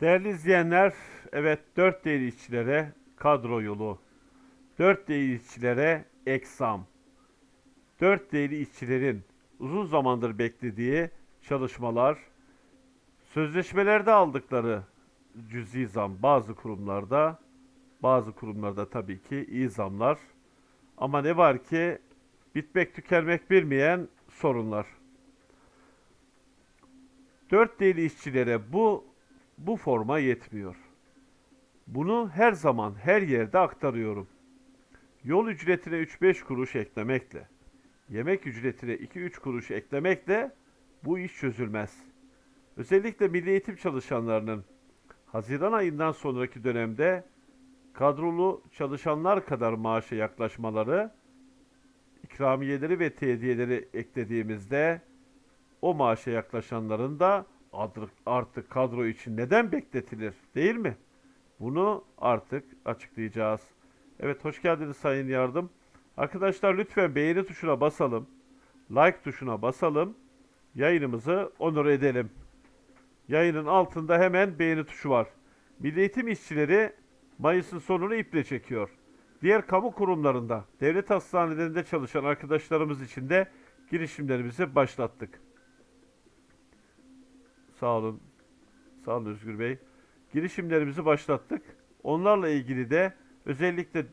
Değerli izleyenler, evet 4 değerli işçilere kadro yolu, 4 değerli işçilere eksam, 4 değerli işçilerin uzun zamandır beklediği çalışmalar, sözleşmelerde aldıkları cüzi zam bazı kurumlarda, bazı kurumlarda tabii ki iyi zamlar. Ama ne var ki bitmek tükenmek bilmeyen sorunlar. Dört değerli işçilere bu bu forma yetmiyor. Bunu her zaman her yerde aktarıyorum. Yol ücretine 3-5 kuruş eklemekle, yemek ücretine 2-3 kuruş eklemekle bu iş çözülmez. Özellikle milli eğitim çalışanlarının Haziran ayından sonraki dönemde kadrolu çalışanlar kadar maaşa yaklaşmaları, ikramiyeleri ve tediyeleri eklediğimizde o maaşa yaklaşanların da artık kadro için neden bekletilir değil mi? Bunu artık açıklayacağız. Evet hoş geldiniz Sayın Yardım. Arkadaşlar lütfen beğeni tuşuna basalım. Like tuşuna basalım. Yayınımızı onur edelim. Yayının altında hemen beğeni tuşu var. Milli Eğitim işçileri Mayıs'ın sonunu iple çekiyor. Diğer kamu kurumlarında, devlet hastanelerinde çalışan arkadaşlarımız için de girişimlerimizi başlattık. Sağ olun. Sağ olun Özgür Bey. Girişimlerimizi başlattık. Onlarla ilgili de özellikle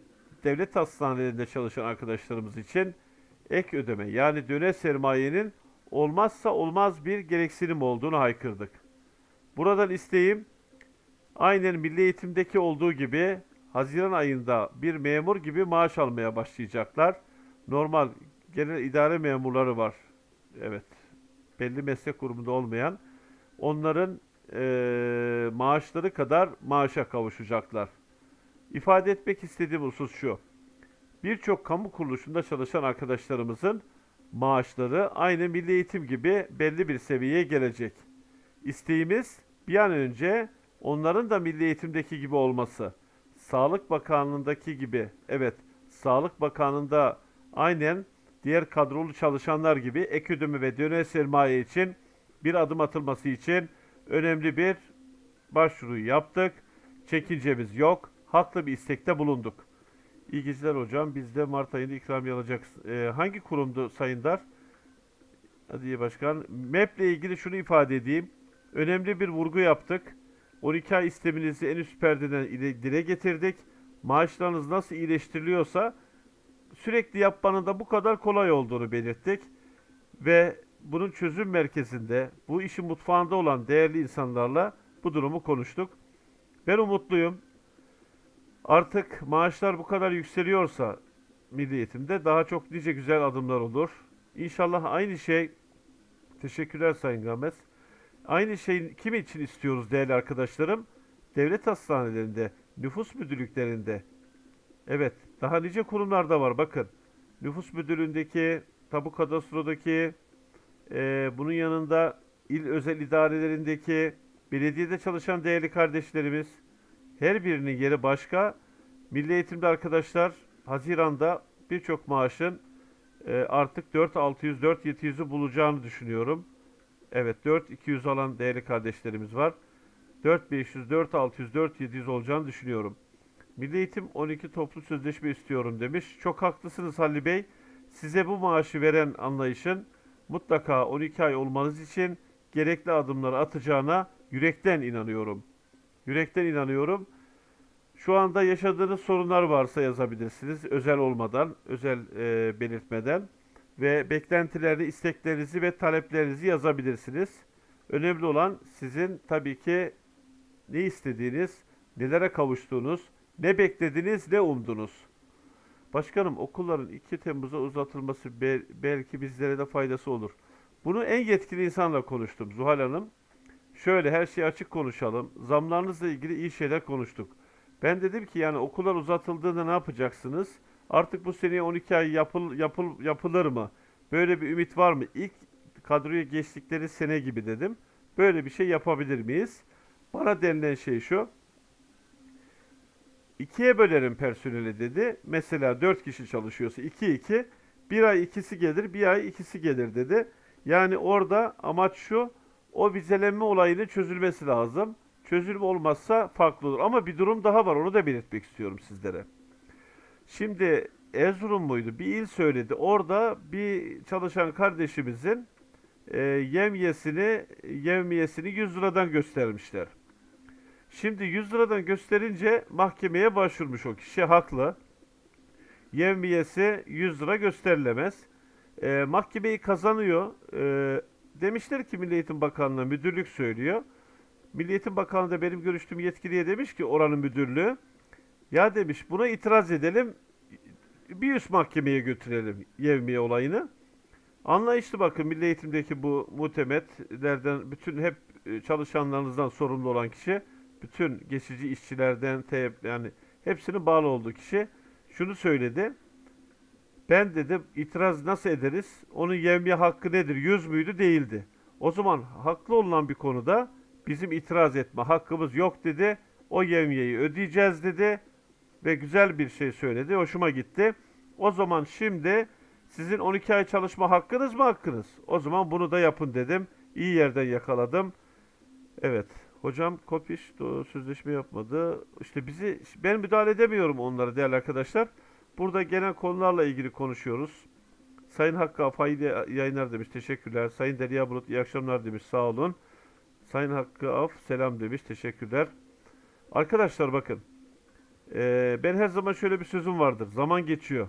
devlet hastanelerinde çalışan arkadaşlarımız için ek ödeme yani döne sermayenin olmazsa olmaz bir gereksinim olduğunu haykırdık. Buradan isteğim aynen milli eğitimdeki olduğu gibi Haziran ayında bir memur gibi maaş almaya başlayacaklar. Normal genel idare memurları var. Evet. Belli meslek grubunda olmayan onların eee, maaşları kadar maaşa kavuşacaklar. İfade etmek istediğim husus şu. Birçok kamu kuruluşunda çalışan arkadaşlarımızın maaşları aynı milli eğitim gibi belli bir seviyeye gelecek. İsteğimiz bir an önce onların da milli eğitimdeki gibi olması. Sağlık Bakanlığındaki gibi, evet, Sağlık Bakanlığında aynen diğer kadrolu çalışanlar gibi ek ödeme ve döner sermaye için bir adım atılması için önemli bir başvuru yaptık. Çekincemiz yok. Haklı bir istekte bulunduk. İyi geceler hocam. Biz de Mart ayında ikramiye alacaksın. Ee, hangi kurumdu Sayın Dar? Hadi Başkan. MEP ile ilgili şunu ifade edeyim. Önemli bir vurgu yaptık. 12 ay isteminizi en üst perdeden ile- dile getirdik. Maaşlarınız nasıl iyileştiriliyorsa sürekli yapmanın da bu kadar kolay olduğunu belirttik. Ve bunun çözüm merkezinde bu işin mutfağında olan değerli insanlarla bu durumu konuştuk. Ben umutluyum. Artık maaşlar bu kadar yükseliyorsa milli eğitimde daha çok nice güzel adımlar olur. İnşallah aynı şey teşekkürler Sayın Games. Aynı şeyi kim için istiyoruz değerli arkadaşlarım? Devlet hastanelerinde, nüfus müdürlüklerinde. Evet, daha nice kurumlarda var bakın. Nüfus müdürlüğündeki, tabu kadastrodaki, eee, bunun yanında il özel idarelerindeki, belediyede çalışan değerli kardeşlerimiz, her birinin yeri başka. Milli eğitimde arkadaşlar Haziran'da birçok maaşın e, artık 4600 4700'ü bulacağını düşünüyorum. Evet 4200 alan değerli kardeşlerimiz var. 4500 4600 4700 olacağını düşünüyorum. Milli Eğitim 12 toplu sözleşme istiyorum demiş. Çok haklısınız Halil Bey. Size bu maaşı veren anlayışın mutlaka 12 ay olmanız için gerekli adımları atacağına yürekten inanıyorum. Yürekten inanıyorum. Şu anda yaşadığınız sorunlar varsa yazabilirsiniz. Özel olmadan, özel e, belirtmeden ve beklentileri, isteklerinizi ve taleplerinizi yazabilirsiniz. Önemli olan sizin tabii ki ne istediğiniz, nelere kavuştuğunuz, ne beklediniz, ne umdunuz. Başkanım okulların 2 Temmuz'a uzatılması bel- belki bizlere de faydası olur. Bunu en yetkili insanla konuştum Zuhal Hanım. Şöyle her şeyi açık konuşalım. Zamlarınızla ilgili iyi şeyler konuştuk. Ben dedim ki yani okullar uzatıldığında ne yapacaksınız? Artık bu seneye 12 ay yapıl, yapıl, yapılır mı? Böyle bir ümit var mı? İlk kadroya geçtikleri sene gibi dedim. Böyle bir şey yapabilir miyiz? Bana denilen şey şu. İkiye bölerim personeli dedi. Mesela 4 kişi çalışıyorsa 2 2 bir ay ikisi gelir, bir ay ikisi gelir dedi. Yani orada amaç şu, o vizelenme olayının çözülmesi lazım. Çözülme olmazsa farklı olur. Ama bir durum daha var. Onu da belirtmek istiyorum sizlere. Şimdi Erzurum muydu? Bir il söyledi. Orada bir çalışan kardeşimizin e, yemyesini yevmiyesini 100 liradan göstermişler. Şimdi 100 liradan gösterince mahkemeye başvurmuş o kişi haklı. Yevmiyesi 100 lira gösterilemez. E, mahkemeyi kazanıyor. E, demişler ki Milli Eğitim Bakanlığı'na müdürlük söylüyor. Milli Eğitim Bakanlığı da benim görüştüğüm yetkiliye demiş ki oranın müdürlüğü ya demiş buna itiraz edelim bir üst mahkemeye götürelim yevmiye olayını. Anlayışlı bakın Milli Eğitim'deki bu muhtemetlerden bütün hep e, çalışanlarınızdan sorumlu olan kişi bütün geçici işçilerden te- yani hepsinin bağlı olduğu kişi şunu söyledi. Ben dedim itiraz nasıl ederiz? Onun yevmiye hakkı nedir? Yüz müydü? Değildi. O zaman haklı olunan bir konuda bizim itiraz etme hakkımız yok dedi. O yevmiyeyi ödeyeceğiz dedi ve güzel bir şey söyledi. Hoşuma gitti. O zaman şimdi sizin 12 ay çalışma hakkınız mı hakkınız? O zaman bunu da yapın dedim. İyi yerden yakaladım. Evet. Hocam Kopiş sözleşme yapmadı. İşte bizi ben müdahale edemiyorum onlara değerli arkadaşlar. Burada genel konularla ilgili konuşuyoruz. Sayın Hakkı Af hayırlı yayınlar demiş. Teşekkürler. Sayın Derya Bulut iyi akşamlar demiş. Sağ olun. Sayın Hakkı Af selam demiş. Teşekkürler. Arkadaşlar bakın. Ee, ben her zaman şöyle bir sözüm vardır. Zaman geçiyor.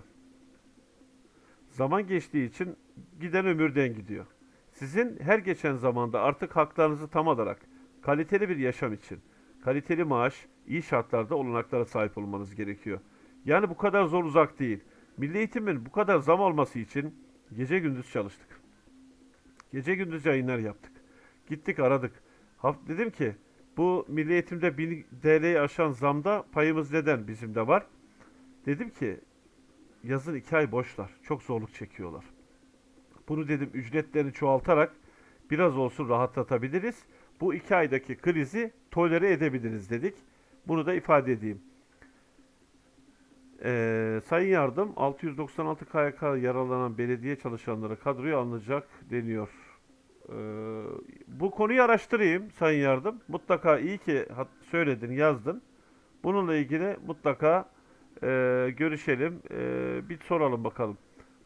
Zaman geçtiği için giden ömürden gidiyor. Sizin her geçen zamanda artık haklarınızı tam alarak kaliteli bir yaşam için, kaliteli maaş, iyi şartlarda olanaklara sahip olmanız gerekiyor. Yani bu kadar zor uzak değil. Milli eğitimin bu kadar zam olması için gece gündüz çalıştık. Gece gündüz yayınlar yaptık. Gittik aradık. Haft dedim ki bu milli eğitimde 1000 TL'yi aşan zamda payımız neden bizim de var? Dedim ki yazın iki ay boşlar. Çok zorluk çekiyorlar. Bunu dedim ücretlerini çoğaltarak biraz olsun rahatlatabiliriz. Bu iki aydaki krizi tolere edebiliriz dedik. Bunu da ifade edeyim. Ee, Sayın Yardım 696 KYK yaralanan belediye çalışanları kadroya alınacak deniyor. Ee, bu konuyu araştırayım Sayın Yardım. Mutlaka iyi ki söyledin, yazdın. Bununla ilgili mutlaka e, görüşelim, e, bir soralım bakalım.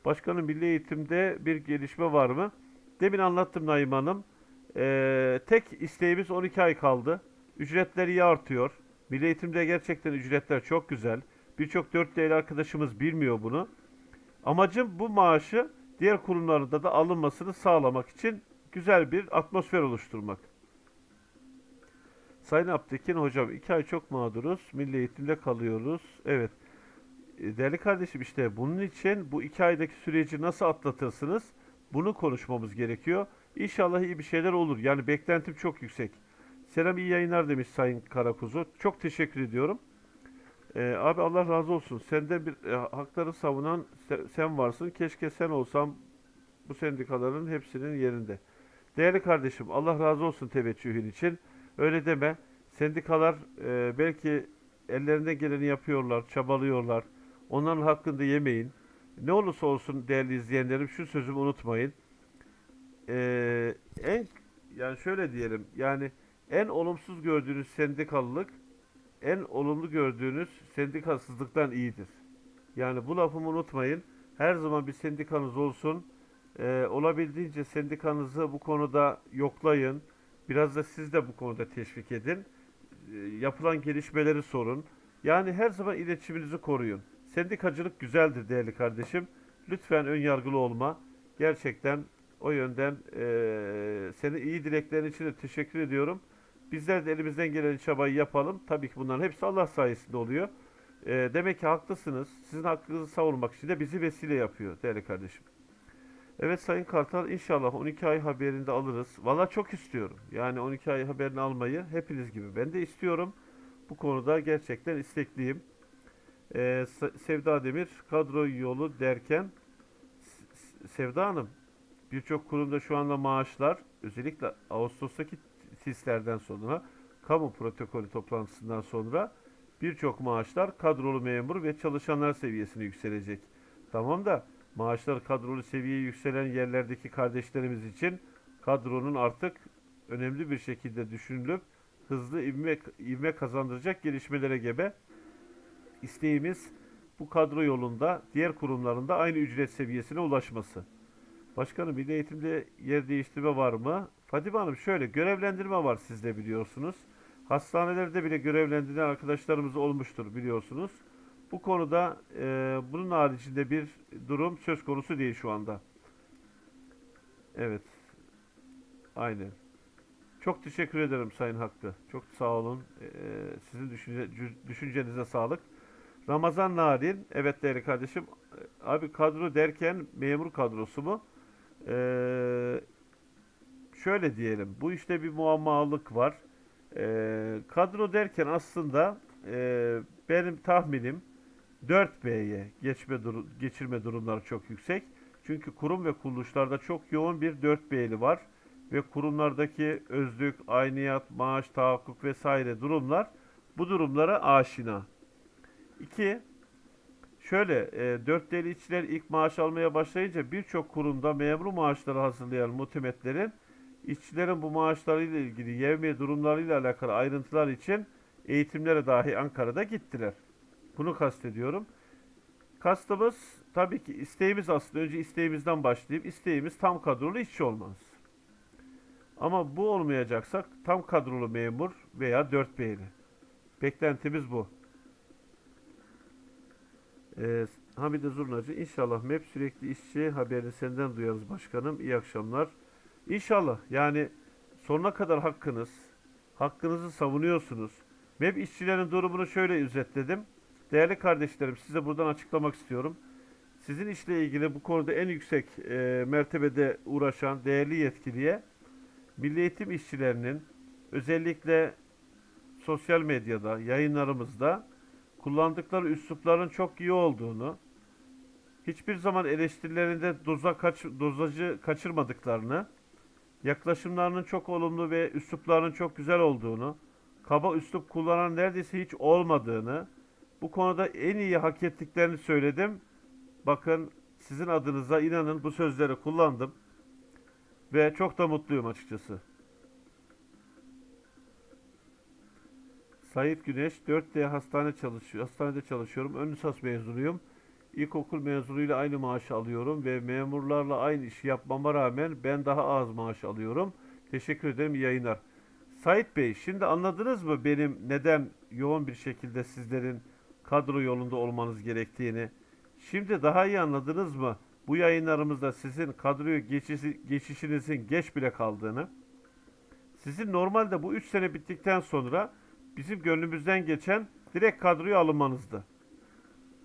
Başkanım Milli Eğitim'de bir gelişme var mı? Demin anlattım Naim Hanım. E, tek isteğimiz 12 ay kaldı. Ücretler iyi artıyor. Milli Eğitim'de gerçekten ücretler çok güzel. Birçok 4 değerli arkadaşımız bilmiyor bunu. Amacım bu maaşı diğer kurumlarda da alınmasını sağlamak için güzel bir atmosfer oluşturmak. Sayın Abtekin hocam iki ay çok mağduruz. Milli eğitimde kalıyoruz. Evet. E, Değerli kardeşim işte bunun için bu iki aydaki süreci nasıl atlatırsınız? Bunu konuşmamız gerekiyor. İnşallah iyi bir şeyler olur. Yani beklentim çok yüksek. Selam iyi yayınlar demiş Sayın Karakuzu. Çok teşekkür ediyorum. Ee, abi Allah razı olsun. Sende bir e, hakları savunan se- sen varsın. Keşke sen olsam bu sendikaların hepsinin yerinde. Değerli kardeşim Allah razı olsun teveccühün için. Öyle deme. Sendikalar e, belki ellerinden geleni yapıyorlar, çabalıyorlar. Onların hakkını da yemeyin. Ne olursa olsun değerli izleyenlerim şu sözümü unutmayın. Ee, en yani şöyle diyelim yani en olumsuz gördüğünüz sendikalılık en olumlu gördüğünüz sendikasızlıktan iyidir. Yani bu lafımı unutmayın. Her zaman bir sendikanız olsun. Ee, olabildiğince sendikanızı bu konuda yoklayın. Biraz da siz de bu konuda teşvik edin. Ee, yapılan gelişmeleri sorun. Yani her zaman iletişiminizi koruyun. Sendikacılık güzeldir değerli kardeşim. Lütfen ön yargılı olma. Gerçekten o yönden eee seni iyi dileklerin için de teşekkür ediyorum. Bizler de elimizden gelen çabayı yapalım. Tabii ki bunların hepsi Allah sayesinde oluyor. Eee, demek ki haklısınız. Sizin hakkınızı savunmak için de bizi vesile yapıyor değerli kardeşim. Evet Sayın Kartal inşallah 12 ay haberini de alırız. Valla çok istiyorum. Yani 12 ay haberini almayı hepiniz gibi ben de istiyorum. Bu konuda gerçekten istekliyim. Ee, Se- Sevda Demir kadro yolu derken Sevda Hanım birçok kurumda şu anda maaşlar özellikle Ağustos'taki TİS'lerden sonra kamu protokolü toplantısından sonra birçok maaşlar kadrolu memur ve çalışanlar seviyesine yükselecek. Tamam da maaşlar kadrolu seviyeye yükselen yerlerdeki kardeşlerimiz için kadronun artık önemli bir şekilde düşünülüp hızlı ivme, ivme kazandıracak gelişmelere gebe. İsteğimiz bu kadro yolunda diğer kurumlarında aynı ücret seviyesine ulaşması. Başkanım milli eğitimde yer değiştirme var mı? Fadime Hanım şöyle görevlendirme var sizde biliyorsunuz. Hastanelerde bile görevlendirilen arkadaşlarımız olmuştur biliyorsunuz. Bu konuda e, bunun haricinde bir durum söz konusu değil şu anda. Evet. Aynen. Çok teşekkür ederim Sayın Hakkı. Çok sağ olun. Ee, sizin düşünce, düşüncenize sağlık. Ramazan Narin. Evet değerli kardeşim. Ee, Abi kadro derken memur kadrosu mu? Ee, şöyle diyelim. Bu işte bir muammalık var. Ee, kadro derken aslında e, benim tahminim 4B'ye geçme duru- geçirme durumları çok yüksek. Çünkü kurum ve kuruluşlarda çok yoğun bir 4B'li var ve kurumlardaki özlük, ayniyat, maaş, tahakkuk vesaire durumlar bu durumlara aşina. 2. Şöyle, e, 4D'li işçiler ilk maaş almaya başlayınca birçok kurumda memur maaşları hazırlayan muhtemetlerin işçilerin bu maaşlarıyla ilgili yevmiye durumlarıyla alakalı ayrıntılar için eğitimlere dahi Ankara'da gittiler. Bunu kastediyorum. Kastımız tabii ki isteğimiz aslında önce isteğimizden başlayıp isteğimiz tam kadrolu işçi olmamız. Ama bu olmayacaksak tam kadrolu memur veya 4B'li. Beklentimiz bu. Ee, Hamide Zurnacı inşallah MEP sürekli işçi haberini senden duyarız başkanım. İyi akşamlar. İnşallah yani sonuna kadar hakkınız, hakkınızı savunuyorsunuz. MEP işçilerin durumunu şöyle özetledim. Değerli kardeşlerim size buradan açıklamak istiyorum. Sizin işle ilgili bu konuda en yüksek e, mertebede uğraşan değerli yetkiliye Milli Eğitim işçilerinin özellikle sosyal medyada, yayınlarımızda kullandıkları üslupların çok iyi olduğunu, hiçbir zaman eleştirilerinde doza kaç, dozajı kaçırmadıklarını, yaklaşımlarının çok olumlu ve üsluplarının çok güzel olduğunu, kaba üslup kullanan neredeyse hiç olmadığını, bu konuda en iyi hak ettiklerini söyledim. Bakın sizin adınıza inanın bu sözleri kullandım ve çok da mutluyum açıkçası. Sait Güneş 4D hastane çalışıyor. Hastanede çalışıyorum. Ön lisans mezunuyum. İlkokul mezunuyla aynı maaşı alıyorum ve memurlarla aynı işi yapmama rağmen ben daha az maaş alıyorum. Teşekkür ederim iyi yayınlar. Sait Bey, şimdi anladınız mı benim neden yoğun bir şekilde sizlerin kadro yolunda olmanız gerektiğini? Şimdi daha iyi anladınız mı bu yayınlarımızda sizin kadroya geçişi, geçişinizin geç bile kaldığını? Sizin normalde bu 3 sene bittikten sonra bizim gönlümüzden geçen direkt kadroya alınmanızdı.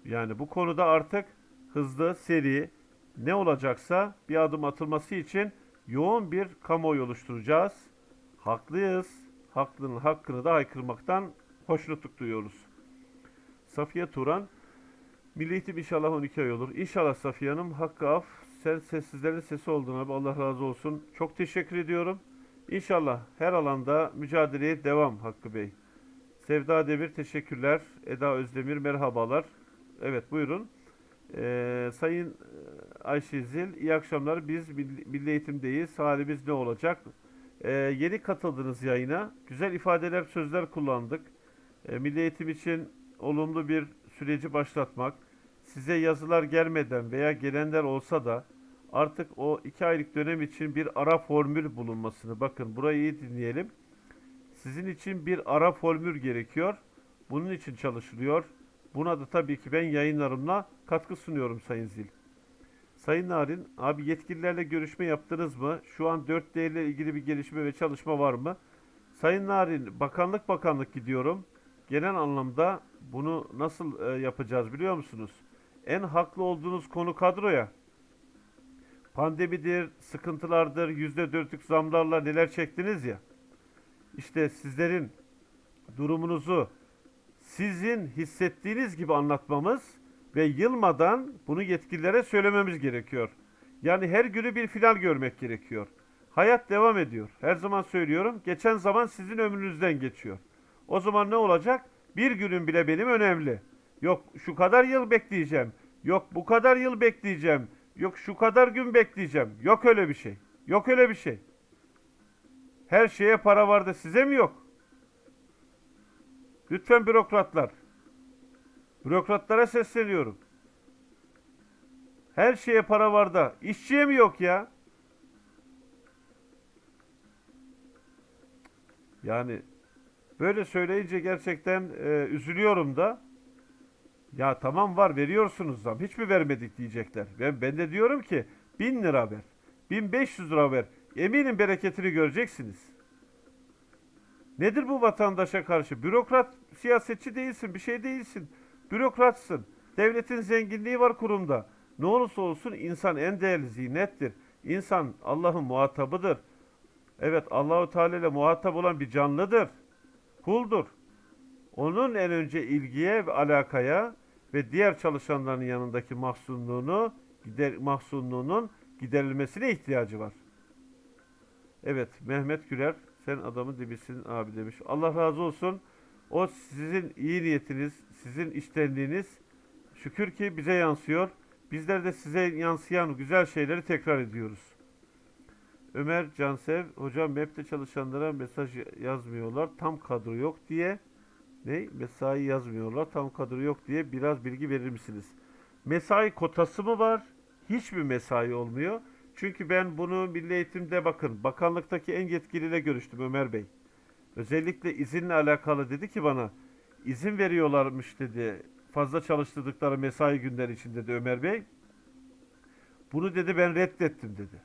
Yani bu konuda artık hızlı, seri ne olacaksa bir adım atılması için yoğun bir kamuoyu oluşturacağız. Haklıyız. Haklının hakkını da haykırmaktan hoşnutluk duyuyoruz. Safiye Turan Milli Eğitim inşallah 12 ay olur. İnşallah Safiye Hanım hakkı af. Sen sessizlerin sesi oldun abi. Allah razı olsun. Çok teşekkür ediyorum. İnşallah her alanda mücadeleye devam Hakkı Bey. Sevda Demir teşekkürler. Eda Özdemir merhabalar. Evet buyurun. Ee, Sayın e, Ayşe Zil iyi akşamlar. Biz Milli Eğitim'deyiz. Halimiz ne olacak? Ee, yeni katıldınız yayına. Güzel ifadeler, sözler kullandık. Ee, Milli Eğitim için olumlu bir süreci başlatmak, size yazılar gelmeden veya gelenler olsa da artık o iki aylık dönem için bir ara formül bulunmasını, bakın burayı iyi dinleyelim. Sizin için bir ara formül gerekiyor. Bunun için çalışılıyor. Buna da tabii ki ben yayınlarımla katkı sunuyorum Sayın Zil. Sayın Narin, abi yetkililerle görüşme yaptınız mı? Şu an 4D ile ilgili bir gelişme ve çalışma var mı? Sayın Narin, bakanlık bakanlık gidiyorum. Genel anlamda bunu nasıl e, yapacağız biliyor musunuz? En haklı olduğunuz konu kadroya. Pandemidir, sıkıntılardır, yüzde dörtlük zamlarla neler çektiniz ya. İşte sizlerin durumunuzu sizin hissettiğiniz gibi anlatmamız ve yılmadan bunu yetkililere söylememiz gerekiyor. Yani her günü bir final görmek gerekiyor. Hayat devam ediyor. Her zaman söylüyorum. Geçen zaman sizin ömrünüzden geçiyor. O zaman ne olacak? Bir günün bile benim önemli. Yok şu kadar yıl bekleyeceğim. Yok bu kadar yıl bekleyeceğim. Yok şu kadar gün bekleyeceğim. Yok öyle bir şey. Yok öyle bir şey. Her şeye para var da size mi yok? Lütfen bürokratlar. Bürokratlara sesleniyorum. Her şeye para var da işçiye mi yok ya? Yani böyle söyleyince gerçekten e, üzülüyorum da. Ya tamam var veriyorsunuz zam. Hiç mi vermedik diyecekler. Ben, ben de diyorum ki 1000 lira ver. 1500 lira ver. Eminim bereketini göreceksiniz. Nedir bu vatandaşa karşı? Bürokrat, siyasetçi değilsin, bir şey değilsin. Bürokratsın. Devletin zenginliği var kurumda. Ne olursa olsun insan en değerli zinettir. İnsan Allah'ın muhatabıdır. Evet Allahu Teala ile muhatap olan bir canlıdır. Kuldur. Onun en önce ilgiye ve alakaya ve diğer çalışanların yanındaki mahzunluğunu, gider, mahzunluğunun giderilmesine ihtiyacı var. Evet Mehmet Güler sen adamın dibisin abi demiş. Allah razı olsun. O sizin iyi niyetiniz, sizin iştenliğiniz şükür ki bize yansıyor. Bizler de size yansıyan güzel şeyleri tekrar ediyoruz. Ömer Cansev, hocam MEP'te çalışanlara mesaj yazmıyorlar. Tam kadro yok diye. Ne? Mesai yazmıyorlar. Tam kadro yok diye biraz bilgi verir misiniz? Mesai kotası mı var? Hiçbir mesai olmuyor. Çünkü ben bunu Milli Eğitim'de bakın bakanlıktaki en yetkiliyle görüştüm Ömer Bey. Özellikle izinle alakalı dedi ki bana izin veriyorlarmış dedi. Fazla çalıştırdıkları mesai günleri için dedi Ömer Bey. Bunu dedi ben reddettim dedi.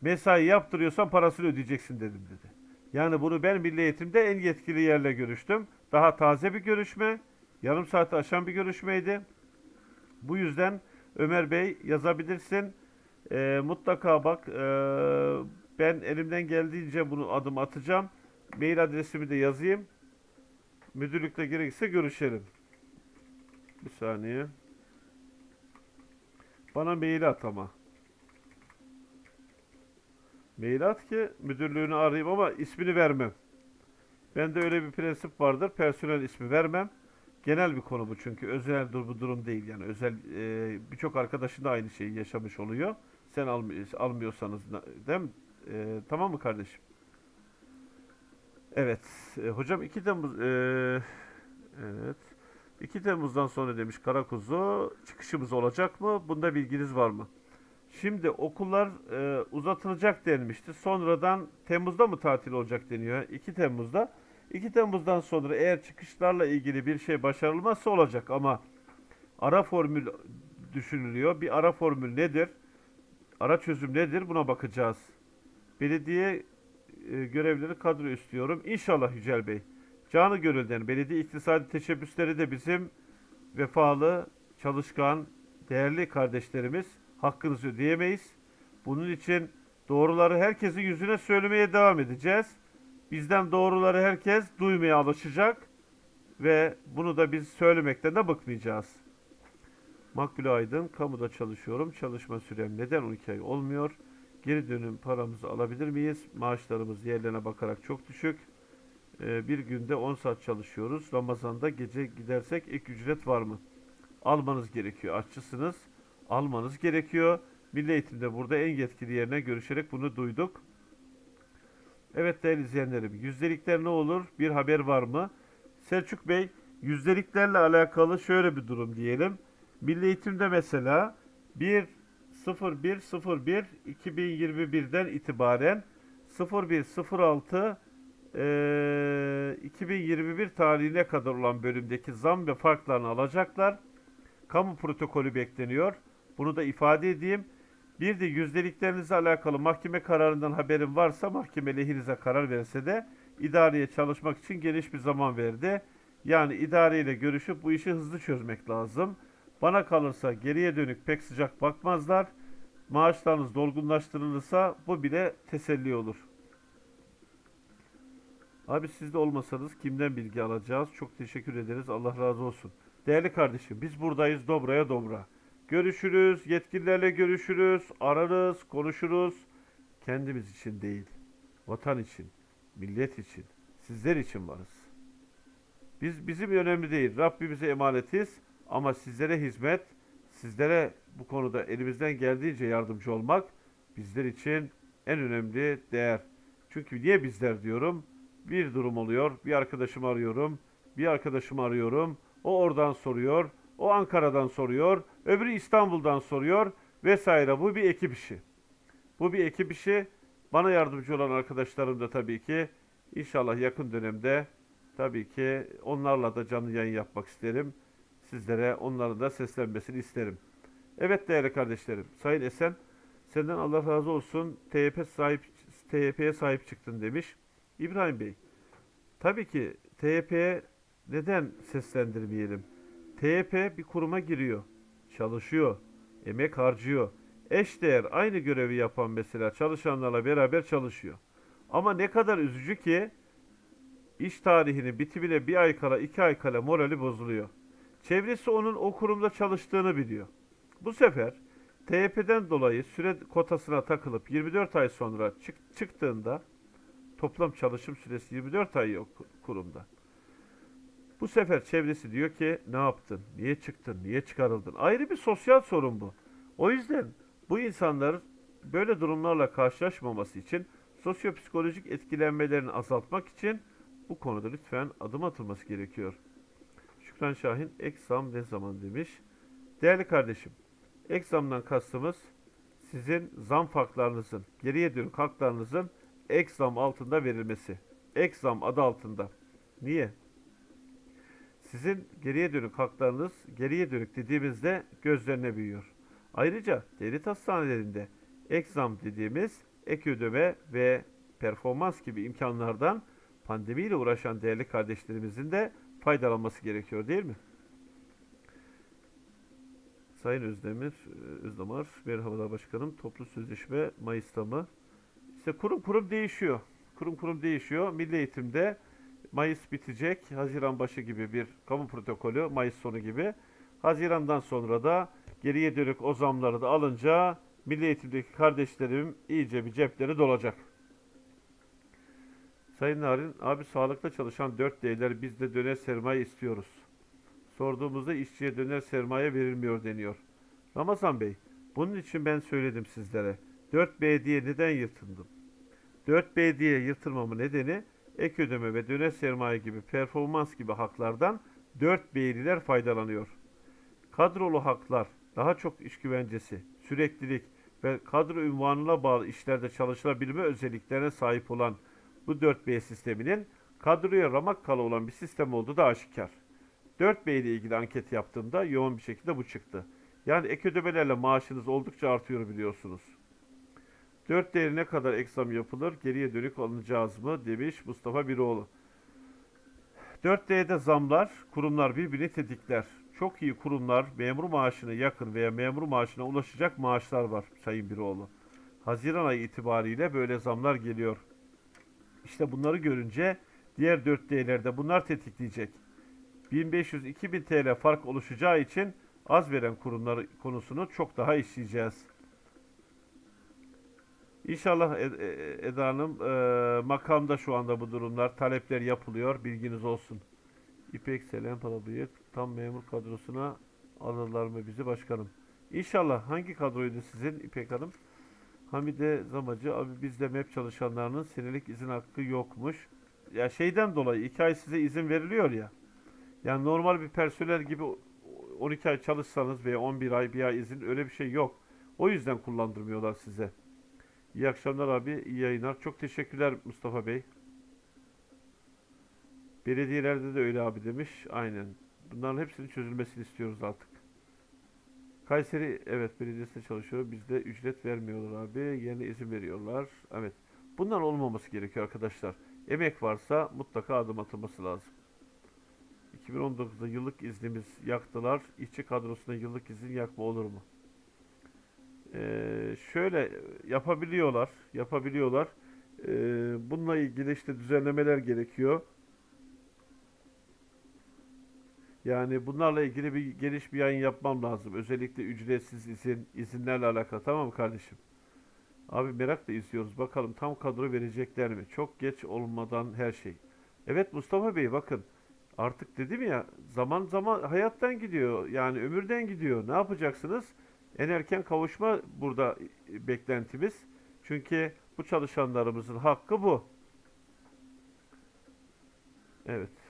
Mesai yaptırıyorsan parasını ödeyeceksin dedim dedi. Yani bunu ben Milli Eğitim'de en yetkili yerle görüştüm. Daha taze bir görüşme. Yarım saati aşan bir görüşmeydi. Bu yüzden Ömer Bey yazabilirsin. Ee, mutlaka bak ee, ben elimden geldiğince bunu adım atacağım. Mail adresimi de yazayım. Müdürlükte gerekirse görüşelim. Bir saniye. Bana mail at ama. Mail at ki müdürlüğünü arayayım ama ismini vermem. Bende öyle bir prensip vardır. Personel ismi vermem. Genel bir konu bu çünkü özel bu durum değil yani özel e, birçok arkadaşın da aynı şeyi yaşamış oluyor. Sen almı- almıyorsanız değil mi? E, tamam mı kardeşim? Evet. E, hocam 2 Temmuz e, evet. 2 Temmuz'dan sonra demiş Karakuzu çıkışımız olacak mı? Bunda bilginiz var mı? Şimdi okullar e, uzatılacak denmişti. Sonradan Temmuz'da mı tatil olacak deniyor? 2 Temmuz'da. 2 Temmuz'dan sonra eğer çıkışlarla ilgili bir şey başarılmazsa olacak ama ara formül düşünülüyor. Bir ara formül nedir? Ara çözüm nedir? Buna bakacağız. Belediye e, görevleri kadro istiyorum. İnşallah Yücel Bey. Canı gönülden belediye iktisadi teşebbüsleri de bizim vefalı, çalışkan, değerli kardeşlerimiz hakkınızı ödeyemeyiz. Bunun için doğruları herkesin yüzüne söylemeye devam edeceğiz. Bizden doğruları herkes duymaya alışacak ve bunu da biz söylemekten de bıkmayacağız. Makbule Aydın, kamuda çalışıyorum. Çalışma sürem neden 12 ay olmuyor? Geri dönüm paramızı alabilir miyiz? Maaşlarımız yerlerine bakarak çok düşük. Ee, bir günde 10 saat çalışıyoruz. Ramazan'da gece gidersek ek ücret var mı? Almanız gerekiyor. Aşçısınız. Almanız gerekiyor. Milli Eğitim'de burada en yetkili yerine görüşerek bunu duyduk. Evet değerli izleyenlerim, yüzdelikler ne olur? Bir haber var mı? Selçuk Bey, yüzdeliklerle alakalı şöyle bir durum diyelim. Milli Eğitim'de mesela 1 0101 2021'den itibaren 0106 eee 2021 tarihine kadar olan bölümdeki zam ve farklarını alacaklar. Kamu protokolü bekleniyor. Bunu da ifade edeyim. Bir de yüzdeliklerinizle alakalı mahkeme kararından haberin varsa mahkeme lehinize karar verse de idareye çalışmak için geniş bir zaman verdi. Yani idareyle görüşüp bu işi hızlı çözmek lazım. Bana kalırsa geriye dönük pek sıcak bakmazlar. Maaşlarınız dolgunlaştırılırsa bu bile teselli olur. Abi siz de olmasanız kimden bilgi alacağız? Çok teşekkür ederiz. Allah razı olsun. Değerli kardeşim biz buradayız dobraya dobra. Görüşürüz, yetkililerle görüşürüz, ararız, konuşuruz. Kendimiz için değil, vatan için, millet için, sizler için varız. Biz bizim önemli değil. Rabbimize emanetiz ama sizlere hizmet, sizlere bu konuda elimizden geldiğince yardımcı olmak bizler için en önemli değer. Çünkü niye bizler diyorum? Bir durum oluyor, bir arkadaşımı arıyorum. Bir arkadaşımı arıyorum. O oradan soruyor. O Ankara'dan soruyor. Öbürü İstanbul'dan soruyor vesaire. Bu bir ekip işi. Bu bir ekip işi. Bana yardımcı olan arkadaşlarım da tabii ki inşallah yakın dönemde tabii ki onlarla da canlı yayın yapmak isterim. Sizlere onların da seslenmesini isterim. Evet değerli kardeşlerim. Sayın Esen senden Allah razı olsun. TYP sahip TYP'ye sahip çıktın demiş. İbrahim Bey. Tabii ki TYP'ye neden seslendirmeyelim? TYP bir kuruma giriyor. Çalışıyor. Emek harcıyor. Eşdeğer aynı görevi yapan mesela çalışanlarla beraber çalışıyor. Ama ne kadar üzücü ki iş tarihinin bitimine bir ay kala iki ay kala morali bozuluyor. Çevresi onun o kurumda çalıştığını biliyor. Bu sefer TYP'den dolayı süre kotasına takılıp 24 ay sonra çık- çıktığında toplam çalışım süresi 24 ay yok kurumda. Bu sefer çevresi diyor ki ne yaptın, niye çıktın, niye çıkarıldın? Ayrı bir sosyal sorun bu. O yüzden bu insanlar böyle durumlarla karşılaşmaması için sosyopsikolojik etkilenmelerini azaltmak için bu konuda lütfen adım atılması gerekiyor. Şükran Şahin ek zam ne zaman demiş. Değerli kardeşim, ek zamdan kastımız sizin zam farklarınızın, geriye dönük haklarınızın ek zam altında verilmesi. Ek zam adı altında. Niye? Sizin geriye dönük haklarınız geriye dönük dediğimizde gözlerine büyüyor. Ayrıca devlet hastanelerinde ek zam dediğimiz ek ödeme ve performans gibi imkanlardan pandemiyle uğraşan değerli kardeşlerimizin de faydalanması gerekiyor değil mi? Sayın Özdemir, e, Özdemir, merhabalar başkanım. Toplu sözleşme Mayıs'ta mı? İşte kurum kurum değişiyor. Kurum kurum değişiyor. Milli eğitimde Mayıs bitecek. Haziran başı gibi bir kamu protokolü, Mayıs sonu gibi. Hazirandan sonra da geriye dönük o zamları da alınca milli eğitimdeki kardeşlerim iyice bir cepleri dolacak. Sayın Narin, abi sağlıkta çalışan 4 D'ler biz de döner sermaye istiyoruz. Sorduğumuzda işçiye döner sermaye verilmiyor deniyor. Ramazan Bey, bunun için ben söyledim sizlere. 4B diye neden yırtındım? 4B diye yırtılmamın nedeni ek ödeme ve döner sermaye gibi performans gibi haklardan 4B'liler faydalanıyor. Kadrolu haklar, daha çok iş güvencesi, süreklilik ve kadro ünvanına bağlı işlerde çalışılabilme özelliklerine sahip olan bu 4B sisteminin kadroya ramak kalı olan bir sistem olduğu da aşikar. 4B ile ilgili anket yaptığımda yoğun bir şekilde bu çıktı. Yani ek ödemelerle maaşınız oldukça artıyor biliyorsunuz. 4 değerine kadar eksam yapılır, geriye dönük alınacağız mı demiş Mustafa Biroğlu. 4D'de zamlar, kurumlar birbirini tetikler. Çok iyi kurumlar memur maaşına yakın veya memur maaşına ulaşacak maaşlar var Sayın Biroğlu. Haziran ayı itibariyle böyle zamlar geliyor. İşte bunları görünce diğer 4D'lerde bunlar tetikleyecek. 1500-2000 TL fark oluşacağı için az veren kurumlar konusunu çok daha işleyeceğiz. İnşallah Ed- Eda Hanım e, makamda şu anda bu durumlar talepler yapılıyor bilginiz olsun. İpek Selen Palabıyık tam memur kadrosuna alırlar mı bizi başkanım? İnşallah hangi kadroydu sizin İpek Hanım? Hamide Zamacı abi bizde MEP çalışanlarının senelik izin hakkı yokmuş. Ya şeyden dolayı iki ay size izin veriliyor ya. Yani normal bir personel gibi 12 ay çalışsanız veya 11 ay bir ay izin öyle bir şey yok. O yüzden kullandırmıyorlar size. İyi akşamlar abi, iyi yayınlar. Çok teşekkürler Mustafa Bey. Belediyelerde de öyle abi demiş. Aynen. Bunların hepsinin çözülmesini istiyoruz artık. Kayseri evet belediyesinde çalışıyor. Bizde ücret vermiyorlar abi. Yerine izin veriyorlar. Evet. Bundan olmaması gerekiyor arkadaşlar. Emek varsa mutlaka adım atılması lazım. 2019'da yıllık iznimiz yaktılar. İşçi kadrosuna yıllık izin yakma olur mu? Ee, şöyle yapabiliyorlar, yapabiliyorlar. Ee, bununla ilgili işte düzenlemeler gerekiyor. Yani bunlarla ilgili bir geniş bir yayın yapmam lazım. Özellikle ücretsiz izin, izinlerle alakalı. Tamam kardeşim? Abi merakla izliyoruz. Bakalım tam kadro verecekler mi? Çok geç olmadan her şey. Evet Mustafa Bey bakın. Artık dedim ya zaman zaman hayattan gidiyor. Yani ömürden gidiyor. Ne yapacaksınız? En erken kavuşma burada e, beklentimiz. Çünkü bu çalışanlarımızın hakkı bu. Evet.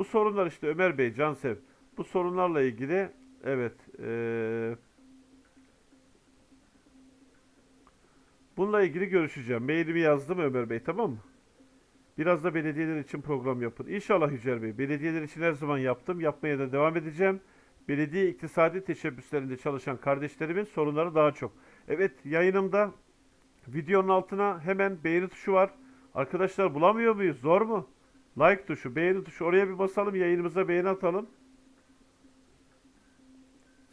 Bu sorunlar işte Ömer Bey, Cansev. Bu sorunlarla ilgili evet eee, bununla ilgili görüşeceğim. Mailimi yazdım Ömer Bey tamam mı? Biraz da belediyeler için program yapın. İnşallah Yücel Bey. Belediyeler için her zaman yaptım. Yapmaya da devam edeceğim. Belediye iktisadi teşebbüslerinde çalışan kardeşlerimin sorunları daha çok. Evet yayınımda videonun altına hemen beğeni tuşu var. Arkadaşlar bulamıyor muyuz? Zor mu? Like tuşu, beğeni tuşu. Oraya bir basalım. Yayınımıza beğeni atalım.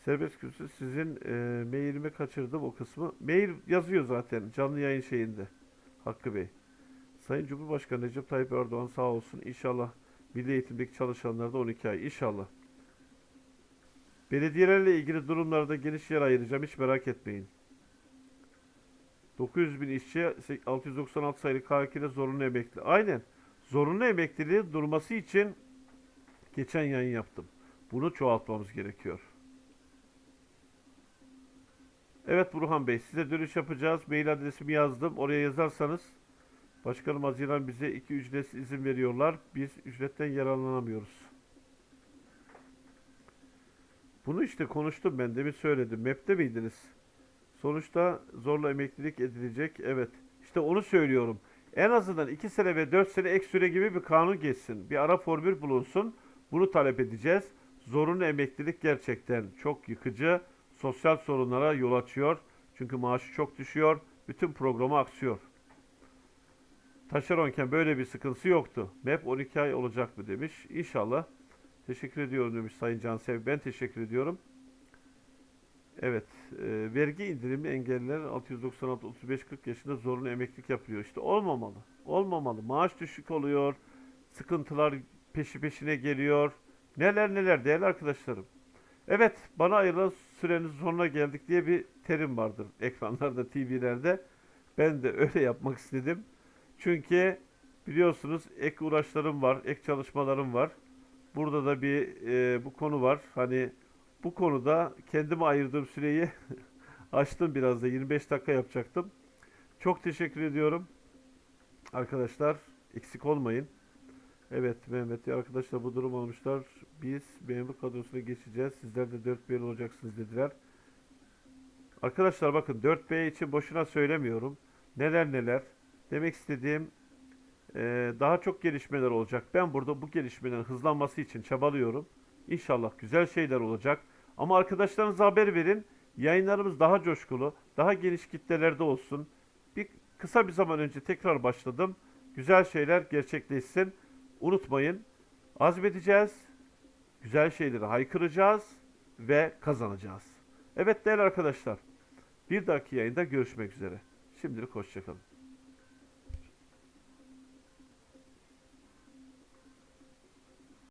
Serbest kürsü sizin e, mailimi kaçırdım o kısmı. Mail yazıyor zaten canlı yayın şeyinde. Hakkı Bey. Sayın Cumhurbaşkanı Recep Tayyip Erdoğan sağ olsun. İnşallah milli eğitimdeki çalışanlar da 12 ay. İnşallah. Belediyelerle ilgili durumlarda geniş yer ayıracağım. Hiç merak etmeyin. 900 bin işçi 696 sayılı KHK'de zorunlu emekli. Aynen. Zorunlu emekliliğin durması için geçen yayın yaptım. Bunu çoğaltmamız gerekiyor. Evet Burhan Bey size dönüş yapacağız. Mail adresimi yazdım. Oraya yazarsanız Başkanım Haziran bize iki ücretsiz izin veriyorlar. Biz ücretten yararlanamıyoruz. Bunu işte konuştum ben demin söyledim. MEP'te miydiniz? Sonuçta zorla emeklilik edilecek. Evet. İşte onu söylüyorum. En azından 2 sene ve 4 sene ek süre gibi bir kanun geçsin. Bir ara formül bulunsun. Bunu talep edeceğiz. Zorunlu emeklilik gerçekten çok yıkıcı. Sosyal sorunlara yol açıyor. Çünkü maaşı çok düşüyor. Bütün programı aksıyor. Taşeronken böyle bir sıkıntısı yoktu. MEP 12 ay olacak mı demiş. İnşallah. Teşekkür ediyorum demiş Sayın Cansev. Ben teşekkür ediyorum. Evet. e, vergi indirimi engelliler 696 35 40 yaşında zorunlu emeklilik yapıyor. İşte olmamalı. Olmamalı. Maaş düşük oluyor. Sıkıntılar peşi peşine geliyor. Neler neler değerli arkadaşlarım. Evet, bana ayrılan sürenin sonuna geldik diye bir terim vardır ekranlarda, TV'lerde. Ben de öyle yapmak istedim. Çünkü biliyorsunuz ek uğraşlarım var, ek çalışmalarım var. Burada da bir e, bu konu var. Hani bu konuda kendime ayırdığım süreyi açtım biraz da 25 dakika yapacaktım. Çok teşekkür ediyorum. Arkadaşlar eksik olmayın. Evet Mehmet arkadaşlar bu durum olmuşlar. Biz memur kadrosuna geçeceğiz. Sizler de 4B olacaksınız dediler. Arkadaşlar bakın 4B için boşuna söylemiyorum. Neler neler. Demek istediğim daha çok gelişmeler olacak. Ben burada bu gelişmelerin hızlanması için çabalıyorum. İnşallah güzel şeyler olacak. Ama arkadaşlarınıza haber verin. Yayınlarımız daha coşkulu, daha geniş kitlelerde olsun. Bir kısa bir zaman önce tekrar başladım. Güzel şeyler gerçekleşsin. Unutmayın. Azmedeceğiz. Güzel şeyleri haykıracağız ve kazanacağız. Evet değerli arkadaşlar. Bir dahaki yayında görüşmek üzere. Şimdilik hoşçakalın.